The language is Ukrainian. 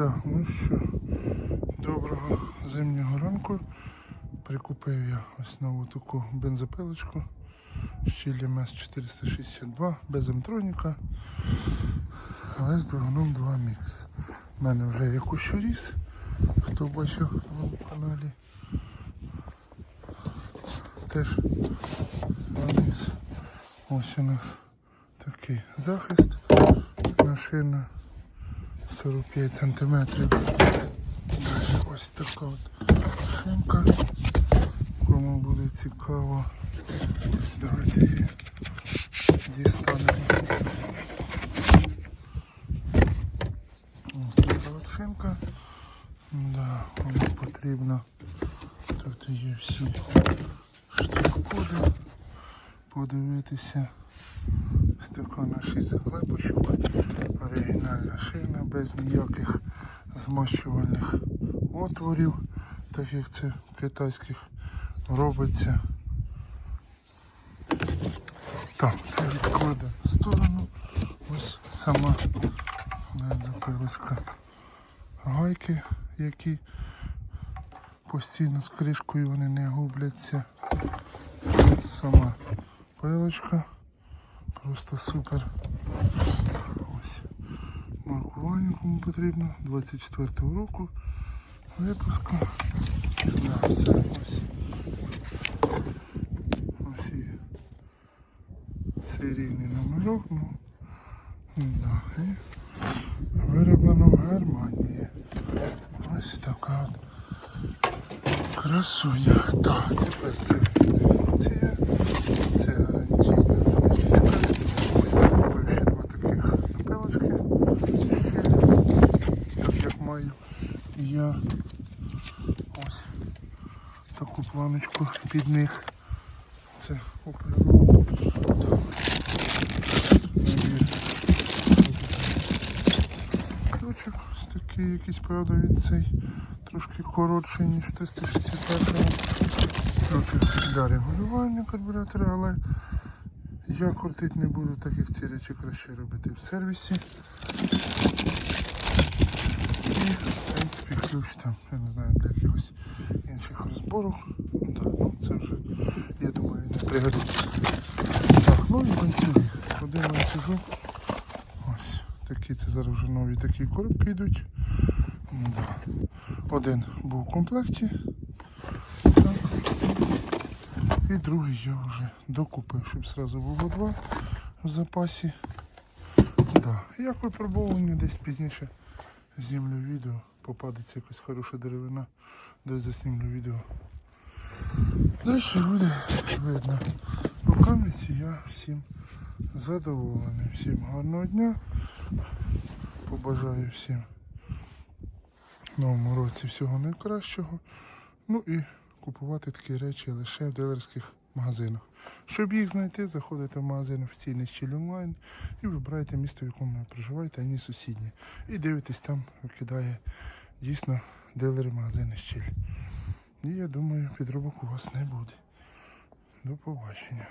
Так, ну що, доброго зимнього ранку. Прикупив я ось нову таку бензопилочку. Щілі МС 462 без емтроніка, але з двигуном 2 мікс. У мене вже є кущоріз, хто бачив на каналі. Теж 2 мікс. Ось у нас такий захист на шину 45 сантиметрів. Далі ось така от шинка. Кому буде цікаво. Ось давайте її дістанемо. Ось така от шинка. Да, вона потрібна. Тут є всі штрих-коди. Подивитися. Ось така на 6 заклепочок. Оригінальна шина без ніяких змащувальних отворів, так як це китайських робиться. Так, це відкладе в сторону. Ось сама запилочка гайки, які постійно з кришкою вони не губляться. Сама пилочка. Просто супер. Ось. Маркування кому потрібно. 24-го року випуску. Да, все ось. Ось і серійний номерок. Ну, да, і вироблено в Германії. Ось така от красуня. Так, тепер це це, це я ось таку планочку під них. Це. Набір. Ключик ось такий якийсь, правда, він цей трошки коротший, ніж 361 Ключик для регулювання карбюратора, але я крутити не буду, так як ці речі краще робити в сервісі. Ключ там, я не знаю, для якихось інших розборів. Ну, да, ну, це вже, я думаю, не пригодиться. Так, ну і ланцюги. Один ланцюжок. Ось такі це зараз вже нові такі коробки йдуть. Да. Один був в комплекті. Так. І другий я вже докупив, щоб зразу було два в запасі. Да. Як випробовування десь пізніше знімлю відео, попадеться якась хороша деревина, десь заснімлю відео. Далі буде видно. Руками я всім задоволений. Всім гарного дня. Побажаю всім в новому році всього найкращого. Ну і купувати такі речі лише в дилерських магазинах. Щоб їх знайти, заходите в магазин офіційний щіль онлайн і вибираєте місто, в якому ви проживаєте, а не сусіднє. І дивитесь, там викидає дійсно дилери магазини щіль. І я думаю, підробок у вас не буде. До побачення.